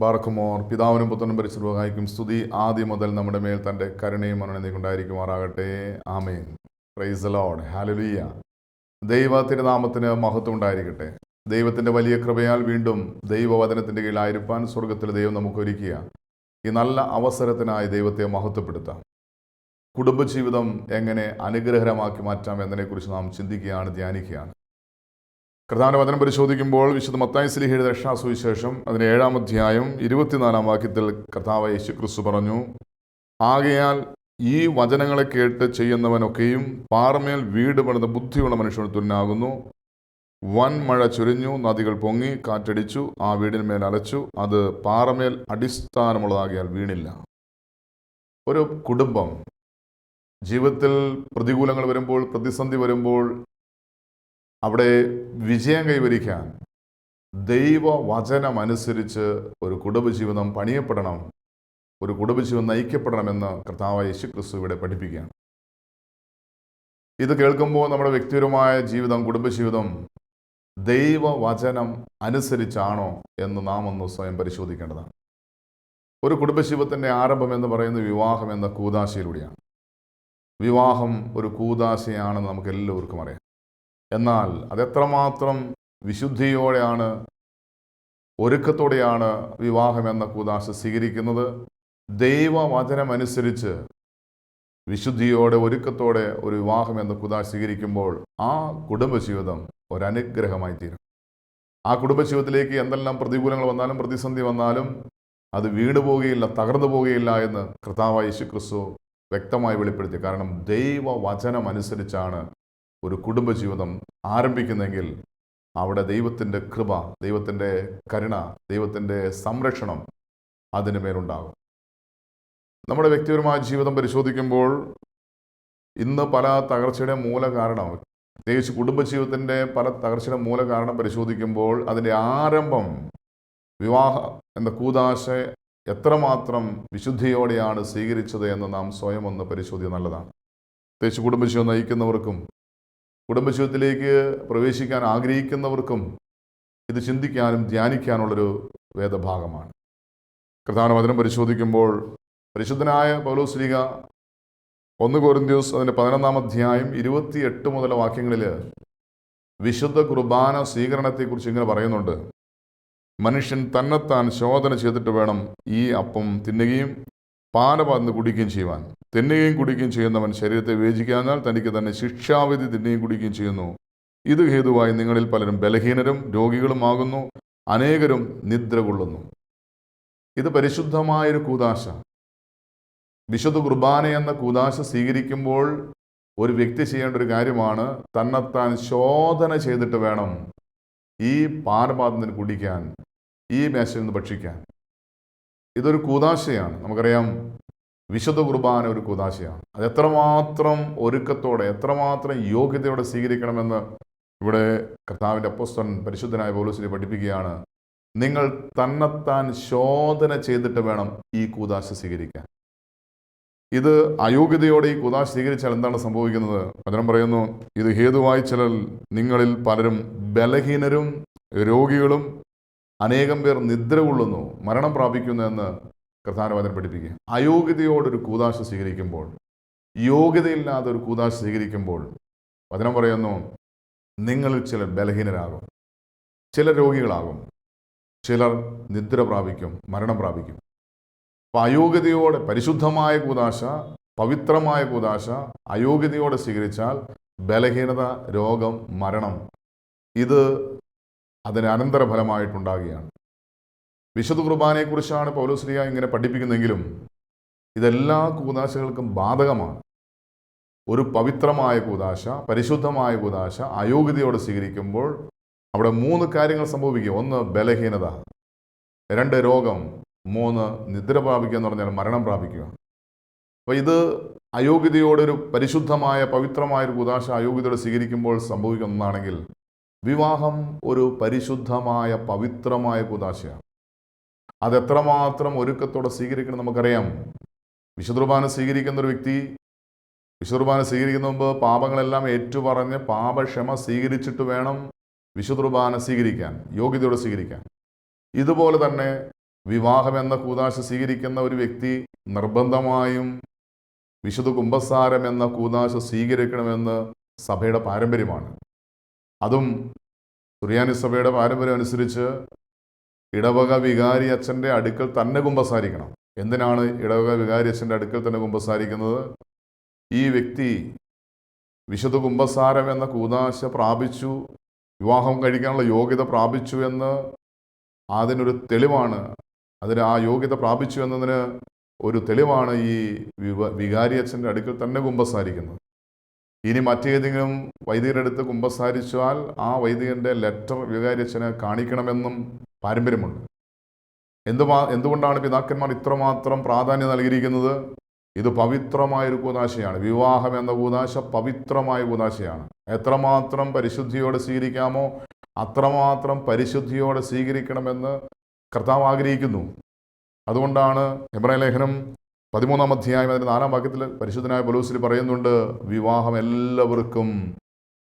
ബാർക്കുമോർ പിതാവിനും പുത്രനും പരിശുദ്ധമായിരിക്കും സ്തുതി. ആദ്യം മുതൽ നമ്മുടെ മേൽ തന്റെ കരുണയും അനുനന്ദി ഉണ്ടായിരിക്കുമാറാകട്ടെ ആമേൻ. പ്രൈസ് ലോഡ് ഹാലുലിയ ദൈവ തിരുനാമത്തിന് മഹത്വം ഉണ്ടായിരിക്കട്ടെ. ദൈവത്തിന്റെ വലിയ കൃപയാൽ വീണ്ടും ദൈവവചനത്തിന്റെ കീഴിലായിരിക്കാൻ സ്വർഗത്തിൽ ദൈവം നമുക്ക് ഒരുക്കുക ഈ നല്ല അവസരത്തിനായി ദൈവത്തെ മഹത്വപ്പെടുത്താം. കുടുംബജീവിതം എങ്ങനെ അനുഗ്രഹരമാക്കി മാറ്റാം എന്നതിനെക്കുറിച്ച് നാം ചിന്തിക്കുകയാണ് ധ്യാനിക്കുകയാണ്. പ്രധാന വചനം പരിശോധിക്കുമ്പോൾ വിശുദ്ധ മത്തായി സ്ലിഹയുടെ രക്ഷാസുവിശേഷം അതിന് ഏഴാം അധ്യായം ഇരുപത്തിനാലാം വാക്യത്തിൽ കർത്താവ് യേശു ക്രിസ്തു പറഞ്ഞു ആകയാൽ ഈ വചനങ്ങളെ കേട്ട് ചെയ്യുന്നവനൊക്കെയും പാറമേൽ വീട് പണിത ബുദ്ധിയുള്ള മനുഷ്യന് തുന്നാകുന്നു. വൻ മഴ ചുരിഞ്ഞു നദികൾ പൊങ്ങി കാറ്റടിച്ചു ആ വീടിന്മേൽ അലച്ചു അത് പാറമേൽ അടിസ്ഥാനമുള്ളതാകിയാൽ വീണില്ല. ഒരു കുടുംബം ജീവിതത്തിൽ പ്രതികൂലങ്ങൾ വരുമ്പോൾ പ്രതിസന്ധി വരുമ്പോൾ അവിടെ വിജയം കൈവരിക്കാൻ ദൈവവചനം അനുസരിച്ച് ഒരു കുടുംബജീവിതം പണിയപ്പെടണം ഒരു കുടുംബജീവിതം നയിക്കപ്പെടണമെന്ന് കർത്താവ് യേശു ക്രിസ്തു ഇവിടെ പഠിപ്പിക്കുകയാണ്. ഇത് കേൾക്കുമ്പോൾ നമ്മുടെ വ്യക്തിപരമായ ജീവിതം കുടുംബജീവിതം ദൈവവചനം അനുസരിച്ചാണോ എന്ന് നാം ഒന്ന് സ്വയം പരിശോധിക്കേണ്ടതാണ്. ഒരു കുടുംബജീവിതത്തിന്റെ ആരംഭം എന്ന് പറയുന്നത് വിവാഹം എന്ന കൂതാശയിലൂടെയാണ് വിവാഹം ഒരു കൂതാശയാണെന്ന് നമുക്ക് എല്ലാവർക്കും അറിയാം. എന്നാൽ അതെത്രമാത്രം വിശുദ്ധിയോടെയാണ് ഒരുക്കത്തോടെയാണ് വിവാഹം എന്ന കൂതാശ സ്വീകരിക്കുന്നത്? ദൈവവചനമനുസരിച്ച് വിശുദ്ധിയോടെ ഒരുക്കത്തോടെ ഒരു വിവാഹം എന്ന കൂതാശ സ്വീകരിക്കുമ്പോൾ ആ കുടുംബജീവിതം ഒരനുഗ്രഹമായി തീരും ആ കുടുംബജീവിതത്തിലേക്ക് എന്തെല്ലാം പ്രതികൂലങ്ങൾ വന്നാലും പ്രതിസന്ധി വന്നാലും അത് വീണു പോവുകയില്ല തകർന്നു പോവുകയില്ല എന്ന് കർത്താവായ യേശു ക്രിസ്തു വ്യക്തമായി വെളിപ്പെടുത്തി. കാരണം ദൈവവചനം അനുസരിച്ചാണ് ഒരു കുടുംബജീവിതം ആരംഭിക്കുന്നെങ്കിൽ അവിടെ ദൈവത്തിന്റെ കൃപ ദൈവത്തിന്റെ കരുണ ദൈവത്തിന്റെ സംരക്ഷണം അതിന് മേലുണ്ടാകും. നമ്മുടെ വ്യക്തിപരമായ ജീവിതം പരിശോധിക്കുമ്പോൾ ഇന്ന് പല തകർച്ചയുടെ മൂല കാരണം പ്രത്യേകിച്ച് കുടുംബജീവിതത്തിന്റെ പല തകർച്ചയുടെ മൂല കാരണം പരിശോധിക്കുമ്പോൾ അതിന്റെ ആരംഭം വിവാഹ എന്ന കൂതാശ എത്രമാത്രം വിശുദ്ധിയോടെയാണ് സ്വീകരിച്ചത് എന്ന് നാം സ്വയം ഒന്ന് പരിശോധിക്കുക നല്ലതാണ്. പ്രത്യേകിച്ച് കുടുംബജീവിതം നയിക്കുന്നവർക്കും കുടുംബജീവിതത്തിലേക്ക് പ്രവേശിക്കാൻ ആഗ്രഹിക്കുന്നവർക്കും ഇത് ചിന്തിക്കാനും ധ്യാനിക്കാനുള്ളൊരു വേദഭാഗമാണ്. പ്രധാന വചനം പരിശോധിക്കുമ്പോൾ പരിശുദ്ധനായ പൗലോസ്ലിക ഒന്ന് കോരിന്ത്യൂസ് അതിന്റെ പതിനൊന്നാം അധ്യായം ഇരുപത്തിയെട്ട് മുതൽ വാക്യങ്ങളിൽ വിശുദ്ധ കുർബാന സ്വീകരണത്തെക്കുറിച്ച് ഇങ്ങനെ പറയുന്നുണ്ട്. മനുഷ്യൻ തന്നെത്താൻ ശോധന ചെയ്തിട്ട് വേണം ഈ അപ്പം തിന്നുകയും പാനപാന്ന് കുടിക്കുകയും ചെയ്യുവാൻ. തിന്നുകയും കുടിക്കുകയും ചെയ്യുന്നവൻ ശരീരത്തെ വിവേചിക്കാഞ്ഞാൽ തനിക്ക് തന്നെ ശിക്ഷാവിധി തിന്നുകയും കുടിക്കുകയും ചെയ്യുന്നു. ഇത് ഹേതുവായി നിങ്ങളിൽ പലരും ബലഹീനരും രോഗികളുമാകുന്നു അനേകരും നിദ്ര കൊള്ളുന്നു. ഇത് പരിശുദ്ധമായൊരു കൂതാശ വിശുദ്ധ കുർബാന എന്ന കൂതാശ സ്വീകരിക്കുമ്പോൾ ഒരു വ്യക്തി ചെയ്യേണ്ട ഒരു കാര്യമാണ് തന്നെത്താൻ ശോധന ചെയ്തിട്ട് വേണം ഈ പാനപാതത്തിന് കുടിക്കാൻ ഈ മേശയിൽ നിന്ന് ഭക്ഷിക്കാൻ. ഇതൊരു കൂതാശയാണ്. നമുക്കറിയാം വിശുദ്ധ കുർബാന ഒരു കൂതാശയാണ്. അത് എത്രമാത്രം ഒരുക്കത്തോടെ എത്രമാത്രം യോഗ്യതയോടെ സ്വീകരിക്കണമെന്ന് ഇവിടെ കർത്താവിന്റെ അപ്പോസ്തൻ പരിശുദ്ധനായ പോലീസിനെ പഠിപ്പിക്കുകയാണ്. നിങ്ങൾ തന്നെത്താൻ ശോധന ചെയ്തിട്ട് വേണം ഈ കൂതാശ സ്വീകരിക്കാൻ. ഇത് അയോഗ്യതയോടെ ഈ കൂതാശ സ്വീകരിച്ചാൽ എന്താണ് സംഭവിക്കുന്നത്? പദനം പറയുന്നു ഇത് ഹേതുവായി ചിലർ നിങ്ങളിൽ പലരും ബലഹീനരും രോഗികളും അനേകം പേർ നിദ്ര കൊള്ളുന്നു മരണം പ്രാപിക്കുന്നു എന്ന് കർത്താനവാദം പഠിപ്പിക്കുക അയോഗ്യതയോടൊരു കൂതാശ സ്വീകരിക്കുമ്പോൾ യോഗ്യതയില്ലാതെ ഒരു കൂതാശ സ്വീകരിക്കുമ്പോൾ വചനം പറയുന്നു നിങ്ങളിൽ ചിലർ ബലഹീനരാകും ചില രോഗികളാകും ചിലർ നിദ്ര പ്രാപിക്കും മരണം പ്രാപിക്കും. അപ്പം അയോഗ്യതയോടെ പരിശുദ്ധമായ കൂതാശ പവിത്രമായ കൂതാശ അയോഗ്യതയോടെ സ്വീകരിച്ചാൽ ബലഹീനത രോഗം മരണം ഇത് അതിന് അനന്തരഫലമായിട്ടുണ്ടാകുകയാണ്. വിശുദ്ധ കുർബാനയെക്കുറിച്ചാണ് പൗലോസ്ലിയ ഇങ്ങനെ പഠിപ്പിക്കുന്നെങ്കിലും ഇതെല്ലാ കൂതാശകൾക്കും ബാധകമാണ്. ഒരു പവിത്രമായ കൂതാശ പരിശുദ്ധമായ കൂതാശ അയോഗ്യതയോടെ സ്വീകരിക്കുമ്പോൾ അവിടെ മൂന്ന് കാര്യങ്ങൾ സംഭവിക്കും. ഒന്ന് ബലഹീനത. രണ്ട് രോഗം. മൂന്ന് നിദ്ര പ്രാപിക്കുക എന്ന് പറഞ്ഞാൽ മരണം പ്രാപിക്കുക. അപ്പോൾ ഇത് അയോഗ്യതയോടെ ഒരു പരിശുദ്ധമായ പവിത്രമായ ഒരു കൂതാശ അയോഗ്യതയോടെ സ്വീകരിക്കുമ്പോൾ സംഭവിക്കുന്ന ഒന്നാണെങ്കിൽ വിവാഹം ഒരു പരിശുദ്ധമായ പവിത്രമായ കൂതാശയാണ് അതെത്രമാത്രം ഒരുക്കത്തോടെ സ്വീകരിക്കണം നമുക്കറിയാം. വിശുദ്ധുർബാന സ്വീകരിക്കുന്ന ഒരു വ്യക്തി വിശുദ്ധുർബാന സ്വീകരിക്കുന്ന മുമ്പ് പാപങ്ങളെല്ലാം ഏറ്റുപറഞ്ഞ് പാപക്ഷമ സ്വീകരിച്ചിട്ട് വേണം വിശുദ്ധുർബാന സ്വീകരിക്കാൻ യോഗ്യതയോടെ സ്വീകരിക്കാൻ. ഇതുപോലെ തന്നെ വിവാഹം എന്ന കൂതാശ സ്വീകരിക്കുന്ന ഒരു വ്യക്തി നിർബന്ധമായും വിശുദ്ധ കുംഭസാരം എന്ന കൂതാശ സ്വീകരിക്കണമെന്ന് സഭയുടെ പാരമ്പര്യമാണ്. അതും സുറിയാനി സഭയുടെ പാരമ്പര്യം അനുസരിച്ച് ഇടവക വികാരി അച്ഛന്റെ അടുക്കൽ തന്നെ കുമ്പസാരിക്കണം. എന്തിനാണ് ഇടവക വികാരി അച്ഛന്റെ അടുക്കൽ തന്നെ കുമ്പസാരിക്കുന്നത്? ഈ വ്യക്തി വിശുദ്ധ കുംഭസാരം എന്ന കൂതാശ പ്രാപിച്ചു വിവാഹം കഴിക്കാനുള്ള യോഗ്യത പ്രാപിച്ചു എന്ന് അതിനൊരു തെളിവാണ്. അതിന് ആ യോഗ്യത പ്രാപിച്ചു എന്നതിന് ഒരു തെളിവാണ് ഈ വികാരി അച്ഛന്റെ അടുക്കൽ തന്നെ കുമ്പസാരിക്കുന്നത്. ഇനി മറ്റേതെങ്കിലും വൈദികരുടെ അടുത്ത് കുമ്പസാരിച്ചാൽ ആ വൈദികന്റെ ലെറ്റർ വികാരി അച്ഛന് കാണിക്കണമെന്നും പാരമ്പര്യമുണ്ട്. എന്തുമാ എന്തുകൊണ്ടാണ് പിതാക്കന്മാർ ഇത്രമാത്രം പ്രാധാന്യം നൽകിയിരിക്കുന്നത്? ഇത് പവിത്രമായൊരു കൂതാശയാണ്. വിവാഹം എന്ന കൂതാശ പവിത്രമായ കൂതാശയാണ്. എത്രമാത്രം പരിശുദ്ധിയോടെ സ്വീകരിക്കാമോ അത്രമാത്രം പരിശുദ്ധിയോടെ സ്വീകരിക്കണമെന്ന് കർത്താവ് ആഗ്രഹിക്കുന്നു. അതുകൊണ്ടാണ് എബ്രായ ലേഖനം പതിമൂന്നാം അധ്യായം അതിന്റെ നാലാം വാക്യത്തിൽ പരിശുദ്ധനായ ബലൂസിൽ പറയുന്നുണ്ട് വിവാഹം എല്ലാവർക്കും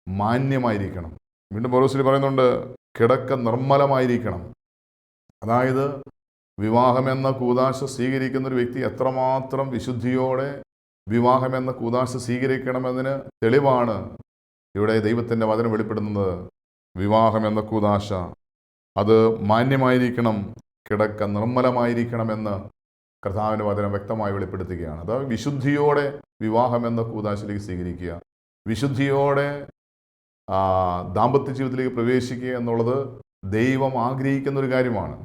മാന്യമായിരിക്കണം. വീണ്ടും ബലൂസിൽ പറയുന്നുണ്ട് കിടക്ക നിർമ്മലമായിരിക്കണം. അതായത് വിവാഹം എന്ന കൂതാശ സ്വീകരിക്കുന്ന ഒരു വ്യക്തി എത്രമാത്രം വിശുദ്ധിയോടെ വിവാഹം എന്ന കൂതാശ സ്വീകരിക്കണമെന്നതിന് തെളിവാണ് ഇവിടെ ദൈവത്തിന്റെ വചനം വെളിപ്പെടുന്നത്. വിവാഹം എന്ന കൂതാശ അത് മാന്യമായിരിക്കണം കിടക്ക നിർമ്മലമായിരിക്കണമെന്ന് കർത്താവിന്റെ വചനം വ്യക്തമായി വെളിപ്പെടുത്തുകയാണ്. അത് വിശുദ്ധിയോടെ വിവാഹം എന്ന കൂതാശിലേക്ക് സ്വീകരിക്കുക. വിശുദ്ധിയോടെ ദാമ്പത്യ ജീവിതത്തിലേക്ക് പ്രവേശിക്കുക എന്നുള്ളത് ദൈവം ആഗ്രഹിക്കുന്ന ഒരു കാര്യമാണ്.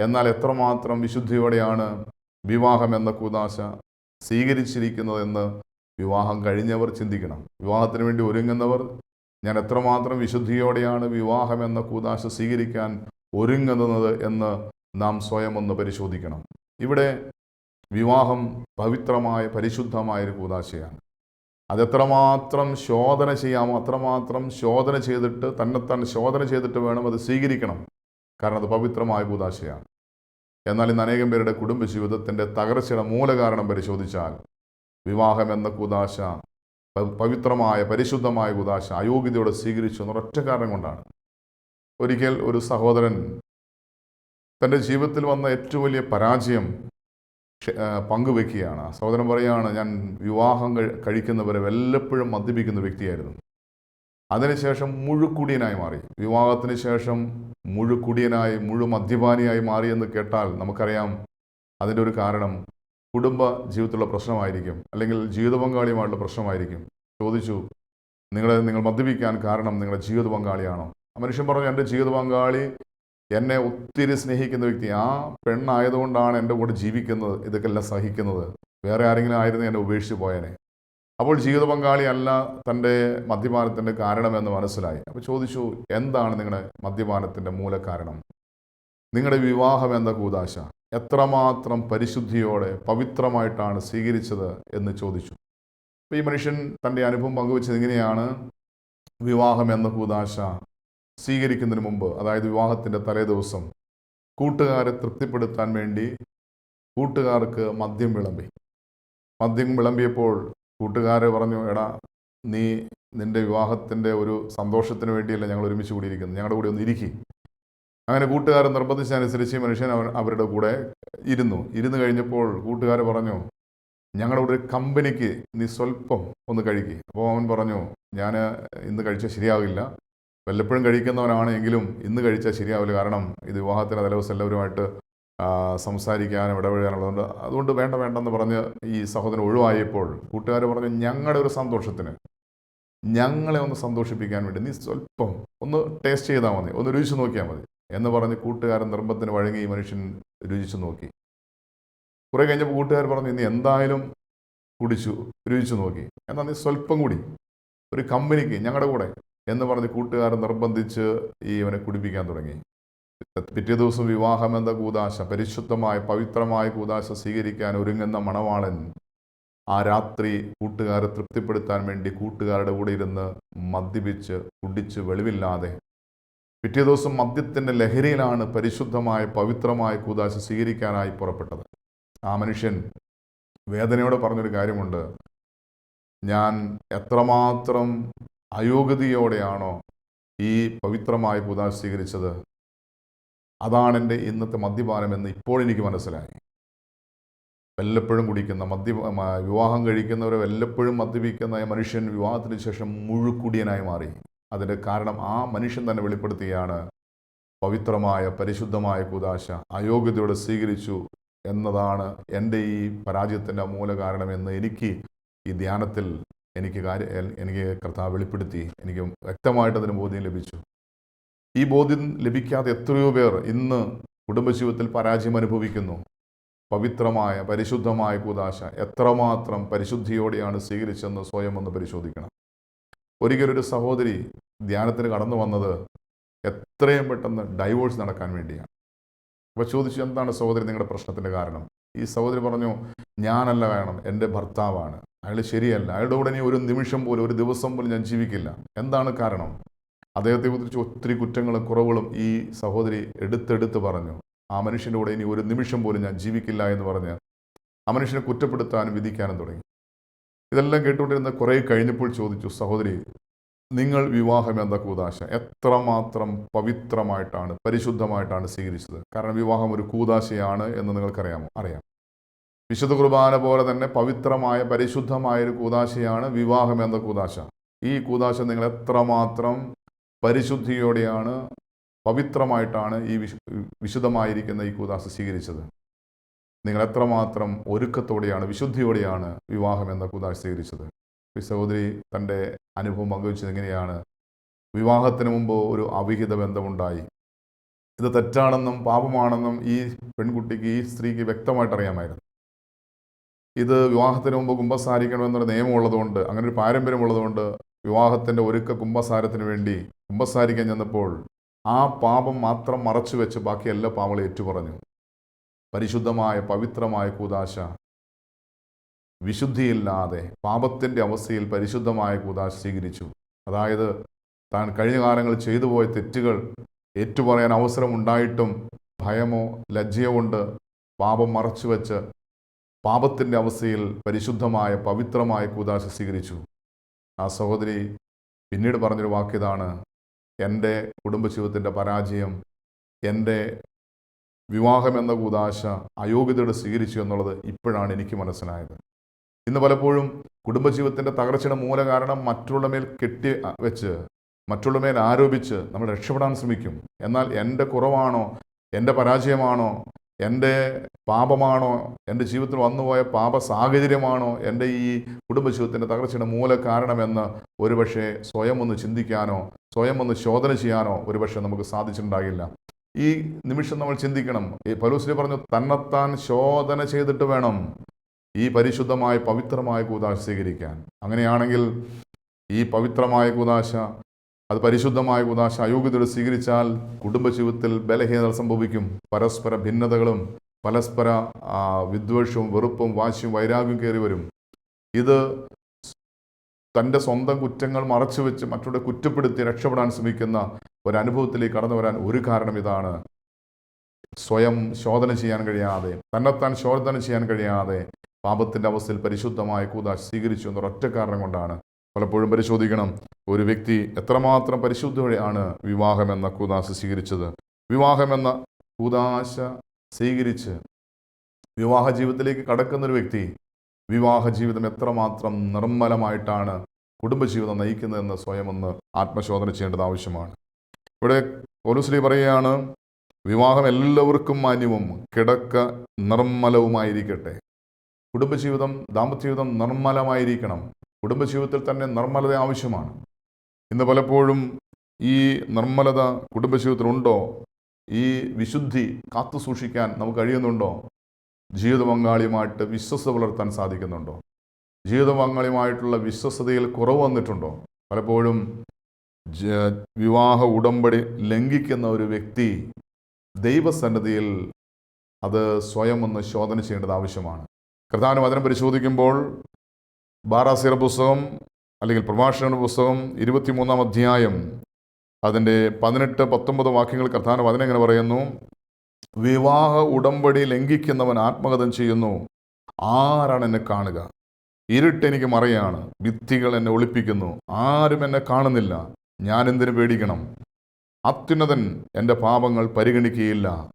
എന്നാൽ എത്രമാത്രം വിശുദ്ധിയോടെയാണ് വിവാഹം എന്ന കൂതാശ സ്വീകരിച്ചിരിക്കുന്നതെന്ന് വിവാഹം കഴിഞ്ഞവർ ചിന്തിക്കണം. വിവാഹത്തിന് വേണ്ടി ഒരുങ്ങുന്നവർ ഞാൻ എത്രമാത്രം വിശുദ്ധിയോടെയാണ് വിവാഹം എന്ന കൂതാശ സ്വീകരിക്കാൻ ഒരുങ്ങുന്നത് എന്ന് നാം സ്വയം ഒന്ന് പരിശോധിക്കണം. ഇവിടെ വിവാഹം പവിത്രമായ പരിശുദ്ധമായ ഒരു കൂതാശയാണ്. അതെത്രമാത്രം ശോധന ചെയ്യാമോ അത്രമാത്രം ശോധന ചെയ്തിട്ട് തന്നെത്താൻ ശോധന ചെയ്തിട്ട് വേണം അത് സ്വീകരിക്കണം. കാരണം അത് പവിത്രമായ കൂതാശയാണ്. എന്നാൽ ഇന്ന് അനേകം പേരുടെ കുടുംബജീവിതത്തിന്റെ തകർച്ചയുടെ മൂലകാരണം പരിശോധിച്ചാൽ വിവാഹം എന്ന കൂതാശ പവിത്രമായ പരിശുദ്ധമായ കൂതാശ അയോഗ്യതയോടെ സ്വീകരിച്ചു എന്നൊരൊറ്റ കാരണം കൊണ്ടാണ്. ഒരിക്കൽ ഒരു സഹോദരൻ തന്റെ ജീവിതത്തിൽ വന്ന ഏറ്റവും വലിയ പരാജയം പങ്കുവെക്കുകയാണ്. സഹോദരൻ പറയുകയാണ് ഞാൻ വിവാഹം കഴി- കഴിക്കുന്നവരെ വല്ലപ്പോഴും മദ്യപിക്കുന്ന വ്യക്തിയായിരുന്നു. അതിനുശേഷം മുഴുക്കുടിയനായി മാറി. വിവാഹത്തിന് ശേഷം മുഴുക്കുടിയനായി മുഴു മദ്യപാനിയായി എന്ന് കേട്ടാൽ നമുക്കറിയാം അതിന്റെ ഒരു കാരണം കുടുംബ ജീവിതത്തിലുള്ള പ്രശ്നമായിരിക്കും അല്ലെങ്കിൽ ജീവിത പങ്കാളിയുമായിട്ടുള്ള പ്രശ്നമായിരിക്കും. ചോദിച്ചു നിങ്ങളെ നിങ്ങൾ മദ്യപിക്കാൻ കാരണം നിങ്ങളുടെ ജീവിത പങ്കാളിയാണോ മനുഷ്യൻ പറഞ്ഞു എന്റെ ജീവിത പങ്കാളി എന്നെ ഒത്തിരി സ്നേഹിക്കുന്ന വ്യക്തി. ആ പെണ്ണായതുകൊണ്ടാണ് എന്റെ കൂടെ ജീവിക്കുന്നത് ഇതൊക്കെ എല്ലാം സഹിക്കുന്നത്. വേറെ ആരെങ്കിലും ആയിരുന്നു എന്നെ ഉപേക്ഷിച്ച് പോയനെ. അപ്പോൾ ജീവിത പങ്കാളി അല്ല തന്റെ മദ്യപാനത്തിന്റെ കാരണമെന്ന് മനസ്സിലായി. അപ്പോൾ ചോദിച്ചു എന്താണ് നിങ്ങളുടെ മദ്യപാനത്തിന്റെ മൂലകാരണം? നിങ്ങളുടെ വിവാഹം എന്ന കൂതാശ എത്രമാത്രം പരിശുദ്ധിയോടെ പവിത്രമായിട്ടാണ് സ്വീകരിച്ചത് എന്ന് ചോദിച്ചു. അപ്പോൾ ഈ മനുഷ്യൻ തന്റെ അനുഭവം പങ്കുവച്ചത് ഇങ്ങനെയാണ്. വിവാഹം എന്ന കൂതാശ സ്വീകരിക്കുന്നതിന് മുമ്പ് അതായത് വിവാഹത്തിന്റെ തലേ ദിവസം കൂട്ടുകാരെ തൃപ്തിപ്പെടുത്താൻ വേണ്ടി കൂട്ടുകാർക്ക് മദ്യം വിളമ്പി. മദ്യം വിളമ്പിയപ്പോൾ കൂട്ടുകാരെ പറഞ്ഞു എടാ നീ നിന്റെ വിവാഹത്തിന്റെ ഒരു സന്തോഷത്തിന് വേണ്ടിയല്ല ഞങ്ങൾ ഒരുമിച്ച് കൂടിയിരിക്കുന്നത്. ഞങ്ങളുടെ കൂടെ ഒന്ന് ഇരിക്കി. അങ്ങനെ കൂട്ടുകാരൻ നിർബന്ധിച്ചനുസരിച്ച് മനുഷ്യൻ അവർ അവരുടെ കൂടെ ഇരുന്നു. ഇരുന്ന് കഴിഞ്ഞപ്പോൾ കൂട്ടുകാർ പറഞ്ഞു ഞങ്ങളുടെ കൂടെ ഒരു കമ്പനിക്ക് നീ സ്വല്പം ഒന്ന് കഴിക്കുക അപ്പോൾ അവൻ പറഞ്ഞു ഞാൻ ഇന്ന് കഴിച്ചാൽ ശരിയാകില്ല വല്ലപ്പോഴും കഴിക്കുന്നവനാണ് എങ്കിലും ഇന്ന് കഴിച്ചാൽ ശരിയാവില്ല. കാരണം ഇത് വിവാഹത്തിന് തലേദിവസം എല്ലാവരുമായിട്ട് സംസാരിക്കാനും ഇടപഴകാനുള്ളതുകൊണ്ട് അതുകൊണ്ട് വേണ്ട വേണ്ടെന്ന് പറഞ്ഞ് ഈ സഹോദരൻ ഒഴിവായപ്പോൾ കൂട്ടുകാർ പറഞ്ഞു ഞങ്ങളുടെ ഒരു സന്തോഷത്തിന് ഞങ്ങളെ ഒന്ന് സന്തോഷിപ്പിക്കാൻ വേണ്ടി നീ സ്വല്പം ഒന്ന് ടേസ്റ്റ് ചെയ്താൽ മതി ഒന്ന് രുചിച്ച് നോക്കിയാൽ മതി എന്ന് പറഞ്ഞ് കൂട്ടുകാരൻ നിർബന്ധത്തിന് വഴങ്ങി ഈ മനുഷ്യൻ രുചിച്ച് നോക്കി. കുറേ കഴിഞ്ഞപ്പോൾ കൂട്ടുകാർ പറഞ്ഞു നീ എന്തായാലും കുടിച്ചു രുചിച്ചു നോക്കി. എന്നാൽ നീ സ്വല്പം കൂടി ഒരു കമ്പനിക്ക് ഞങ്ങളുടെ കൂടെ എന്ന് പറഞ്ഞ് കൂട്ടുകാരൻ നിർബന്ധിച്ച് ഈ ഇവനെ കുടിപ്പിക്കാൻ തുടങ്ങി. പിറ്റേ ദിവസം വിവാഹം എന്ന കൂതാശ പരിശുദ്ധമായ പവിത്രമായ കൂതാശ സ്വീകരിക്കാൻ ഒരുങ്ങുന്ന മണവാളൻ ആ രാത്രി കൂട്ടുകാരെ തൃപ്തിപ്പെടുത്താൻ വേണ്ടി കൂട്ടുകാരുടെ കൂടെ ഇരുന്ന് മദ്യപിച്ച് കുടിച്ച് വെളിവില്ലാതെ പിറ്റേ ദിവസം മദ്യത്തിന്റെ ലഹരിയിലാണ് പരിശുദ്ധമായ പവിത്രമായ കൂതാശ സ്വീകരിക്കാനായി പുറപ്പെട്ടത്. ആ മനുഷ്യൻ വേദനയോടെ പറഞ്ഞൊരു കാര്യമുണ്ട്. ഞാൻ എത്രമാത്രം അയോഗ്യതയോടെയാണോ ഈ പവിത്രമായ പുതാ സ്വീകരിച്ചത്? അതാണ് എന്റെ ഇന്നത്തെ മദ്യപാനം എന്ന് ഇപ്പോഴെനിക്ക് മനസ്സിലായി. വല്ലപ്പോഴും കുടിക്കുന്ന മദ്യ വിവാഹം കഴിക്കുന്നവരെ വല്ലപ്പോഴും മദ്യപിക്കുന്ന മനുഷ്യൻ വിവാഹത്തിന് ശേഷം മുഴുക്കുടിയനായി മാറി. അതിന്റെ കാരണം ആ മനുഷ്യൻ തന്നെ വെളിപ്പെടുത്തുകയാണ് പവിത്രമായ പരിശുദ്ധമായ കുദാശ അയോഗ്യതയോടെ സ്വീകരിച്ചു എന്നതാണ് എന്റെ ഈ പരാജയത്തിന്റെ മൂല കാരണമെന്ന് എനിക്ക് ഈ ധ്യാനത്തിൽ എനിക്ക് കാര്യ എനിക്ക് കർത്താവ് വെളിപ്പെടുത്തി എനിക്ക് വ്യക്തമായിട്ട് അതിന് ബോധ്യം ലഭിച്ചു. ഈ ബോധ്യം ലഭിക്കാതെ എത്രയോ പേർ ഇന്ന് കുടുംബജീവിതത്തിൽ പരാജയം അനുഭവിക്കുന്നു. പവിത്രമായ പരിശുദ്ധമായ കൂതാശ എത്രമാത്രം പരിശുദ്ധിയോടെയാണ് സ്വീകരിച്ചെന്ന് സ്വയം ഒന്ന് പരിശോധിക്കണം. ഒരിക്കലൊരു സഹോദരി ധ്യാനത്തിന് കടന്നു വന്നത് എത്രയും പെട്ടെന്ന് ഡൈവോഴ്സ് നടക്കാൻ വേണ്ടിയാണ്. അപ്പോൾ ചോദിച്ചു എന്താണ് സഹോദരി നിങ്ങളുടെ പ്രശ്നത്തിന്റെ കാരണം? ഈ സഹോദരി പറഞ്ഞു ഞാനല്ല വേണം എന്റെ ഭർത്താവാണ്. അയാൾ ശരിയല്ല. അയാളുടെ കൂടെ ഇനി ഒരു നിമിഷം പോലും ഒരു ദിവസം പോലും ഞാൻ ജീവിക്കില്ല. എന്താണ് കാരണം? അദ്ദേഹത്തെ കുറിച്ച് ഒത്തിരി കുറ്റങ്ങളും കുറവുകളും ഈ സഹോദരി എടുത്തെടുത്ത് പറഞ്ഞു. ആ മനുഷ്യന്റെ കൂടെ ഇനി ഒരു നിമിഷം പോലും ഞാൻ ജീവിക്കില്ല എന്ന് പറഞ്ഞ് ആ മനുഷ്യനെ കുറ്റപ്പെടുത്താനും വിധിക്കാനും തുടങ്ങി. ഇതെല്ലാം കേട്ടുകൊണ്ടിരുന്ന കുറേ കഴിഞ്ഞപ്പോൾ ചോദിച്ചു സഹോദരി നിങ്ങൾ വിവാഹം എന്ന കൂതാശ എത്രമാത്രം പവിത്രമായിട്ടാണ് പരിശുദ്ധമായിട്ടാണ് സ്വീകരിച്ചത്? കാരണം വിവാഹം ഒരു കൂതാശയാണ് എന്ന് നിങ്ങൾക്കറിയാമോ? അറിയാം. വിശുദ്ധ കുർബാന പോലെ തന്നെ പവിത്രമായ പരിശുദ്ധമായ ഒരു കൂതാശയാണ് വിവാഹം എന്ന കൂതാശ. ഈ കൂതാശ നിങ്ങൾ എത്രമാത്രം പരിശുദ്ധിയോടെയാണ് പവിത്രമായിട്ടാണ് ഈ വിശു വിശുദ്ധമായിരിക്കുന്ന ഈ കൂതാശ സ്വീകരിച്ചത്? നിങ്ങൾ എത്രമാത്രം ഒരുക്കത്തോടെയാണ് വിശുദ്ധിയോടെയാണ് വിവാഹം എന്ന കൂതാശ സ്വീകരിച്ചത്? ഈ സഹോദരി തന്റെ അനുഭവം പങ്കുവച്ചത് എങ്ങനെയാണ്? വിവാഹത്തിന് മുമ്പ് ഒരു അവിഹിത ബന്ധമുണ്ടായി. ഇത് തെറ്റാണെന്നും പാപമാണെന്നും ഈ പെൺകുട്ടിക്ക് ഈ സ്ത്രീക്ക് വ്യക്തമായിട്ട് അറിയാമായിരുന്നു ഇത് വിവാഹത്തിന് മുമ്പ് കുംഭസാരിക്കണമെന്നൊരു നിയമമുള്ളതുകൊണ്ട് അങ്ങനെ ഒരു പാരമ്പര്യം ഉള്ളതുകൊണ്ട് വിവാഹത്തിന്റെ ഒരുക്ക കുംഭസാരത്തിന് വേണ്ടി കുംഭസാരിക്കാൻ ചെന്നപ്പോൾ ആ പാപം മാത്രം മറച്ചു വെച്ച് ബാക്കി എല്ലാ പാവങ്ങളും ഏറ്റുപറഞ്ഞു. പരിശുദ്ധമായ പവിത്രമായ കൂതാശ വിശുദ്ധിയില്ലാതെ പാപത്തിന്റെ അവസ്ഥയിൽ പരിശുദ്ധമായ കൂതാശ സ്വീകരിച്ചു. അതായത് താൻ കഴിഞ്ഞ കാലങ്ങളിൽ ചെയ്തു പോയ തെറ്റുകൾ ഏറ്റുപറയാൻ അവസരമുണ്ടായിട്ടും ഭയമോ ലജ്ജയോ കൊണ്ട് പാപം മറച്ചു വെച്ച് പാപത്തിന്റെ അവസ്ഥയിൽ പരിശുദ്ധമായ പവിത്രമായ കൂതാശ സ്വീകരിച്ചു. ആ സഹോദരി പിന്നീട് പറഞ്ഞൊരു വാക്യതാണ് എന്റെ കുടുംബജീവിതത്തിന്റെ പരാജയം എന്റെ വിവാഹം എന്ന കൂതാശ അയോഗ്യതയോട് സ്വീകരിച്ചു എന്നുള്ളത് ഇപ്പോഴാണ് എനിക്ക് മനസ്സിലായത്. ഇന്ന് പലപ്പോഴും കുടുംബജീവിതത്തിന്റെ തകർച്ചയുടെ മൂല കാരണം മറ്റുള്ള മേൽ കെട്ടി വെച്ച് മറ്റുള്ള മേൽ ആരോപിച്ച് നമ്മൾ രക്ഷപ്പെടാൻ ശ്രമിക്കും. എന്നാൽ എന്റെ കുറവാണോ? എന്റെ പരാജയമാണോ? എന്റെ പാപമാണോ? എന്റെ ജീവിതത്തിൽ വന്നുപോയ പാപ സാഹചര്യമാണോ? എന്റെ ഈ കുടുംബജീവിതത്തിന്റെ തകർച്ചയുടെ മൂല കാരണമെന്ന് ഒരുപക്ഷെ സ്വയം ഒന്ന് ചിന്തിക്കാനോ സ്വയം ഒന്ന് ശോധന ചെയ്യാനോ ഒരുപക്ഷെ നമുക്ക് സാധിച്ചിട്ടുണ്ടാകില്ല. ഈ നിമിഷം നമ്മൾ ചിന്തിക്കണം. ഈ പലൂസിനെ പറഞ്ഞു തന്നെത്താൻ ശോധന ചെയ്തിട്ട് വേണം. ഈ പരിശുദ്ധമായ പവിത്രമായ കൂതാശ സ്വീകരിക്കാൻ. അങ്ങനെയാണെങ്കിൽ ഈ പവിത്രമായ കൂതാശ അത് പരിശുദ്ധമായ കൂതാശ അയോഗ്യതയോടെ സ്വീകരിച്ചാൽ കുടുംബജീവിതത്തിൽ ബലഹീനത സംഭവിക്കും. പരസ്പര ഭിന്നതകളും പരസ്പര വിദ്വേഷവും വെറുപ്പും വാശിയും വൈരാഗ്യം കയറി വരും. ഇത് തന്റെ സ്വന്തം കുറ്റങ്ങൾ മറച്ചു വെച്ച് മറ്റുള്ള കുറ്റപ്പെടുത്തി രക്ഷപ്പെടാൻ ശ്രമിക്കുന്ന ഒരനുഭവത്തിലേക്ക് കടന്നു വരാൻ ഒരു കാരണം ഇതാണ്. സ്വയം ശോധന ചെയ്യാൻ കഴിയാതെ തന്നെത്താൻ ശോധന ചെയ്യാൻ കഴിയാതെ പാപത്തിന്റെ അവസ്ഥയിൽ പരിശുദ്ധമായ കൂതാശ സ്വീകരിച്ചു എന്നൊരൊറ്റ കാരണം കൊണ്ടാണ് പലപ്പോഴും പരിശോധിക്കണം. ഒരു വ്യക്തി എത്രമാത്രം പരിശുദ്ധയാണ് വിവാഹം എന്ന കൂതാശ സ്വീകരിച്ചത്. വിവാഹമെന്ന കൂതാശ സ്വീകരിച്ച് വിവാഹ ജീവിതത്തിലേക്ക് കടക്കുന്ന ഒരു വ്യക്തി വിവാഹ ജീവിതം എത്രമാത്രം നിർമ്മലമായിട്ടാണ് കുടുംബജീവിതം നയിക്കുന്നതെന്ന് സ്വയം ഒന്ന് ആത്മശോധന ചെയ്യേണ്ടത് ആവശ്യമാണ്. ഇവിടെ പോലീസ്ലി പറയുകയാണ് വിവാഹം എല്ലാവർക്കും മാന്യവും കിടക്ക നിർമ്മലവുമായിരിക്കട്ടെ. കുടുംബജീവിതം ദാമ്പത്യജീവിതം നിർമ്മലമായിരിക്കണം. കുടുംബജീവിതത്തിൽ തന്നെ നിർമ്മലത ആവശ്യമാണ്. ഇന്ന് പലപ്പോഴും ഈ നിർമ്മലത കുടുംബജീവിതത്തിലുണ്ടോ? ഈ വിശുദ്ധി കാത്തു സൂക്ഷിക്കാൻ നമുക്ക് കഴിയുന്നുണ്ടോ? ജീവിത പങ്കാളിയുമായിട്ട് വിശ്വസത പുലർത്താൻ സാധിക്കുന്നുണ്ടോ? ജീവിത പങ്കാളിയുമായിട്ടുള്ള വിശ്വസതയിൽ കുറവ് വന്നിട്ടുണ്ടോ? പലപ്പോഴും വിവാഹ ഉടമ്പടി ലംഘിക്കുന്ന ഒരു വ്യക്തി ദൈവസന്നദ്ധിയിൽ അത് സ്വയം ഒന്ന് ശോധന ചെയ്യേണ്ടത് ആവശ്യമാണ്. കർത്താവിന് വചനം പരിശോധിക്കുമ്പോൾ ബാറാസിറ പുസ്തകം അല്ലെങ്കിൽ പ്രഭാഷണ പുസ്തകം ഇരുപത്തിമൂന്നാം അധ്യായം അതിന്റെ പതിനെട്ട് പത്തൊമ്പത് വാക്യങ്ങൾ കർത്താവിന് വചനം ഇങ്ങനെ പറയുന്നു. വിവാഹ ഉടമ്പടി ലംഘിക്കുന്നവൻ ആത്മകഥം ചെയ്യുന്നു. ആരാണ് എന്നെ കാണുക? ഇരുട്ട് എനിക്ക് മറയാണ്. ഭിത്തികൾ എന്നെ ഒളിപ്പിക്കുന്നു. ആരും എന്നെ കാണുന്നില്ല. ഞാൻ എന്തിനു പേടിക്കണം? അത്യുന്നതൻ എന്റെ പാപങ്ങൾ പരിഗണിക്കുകയില്ല.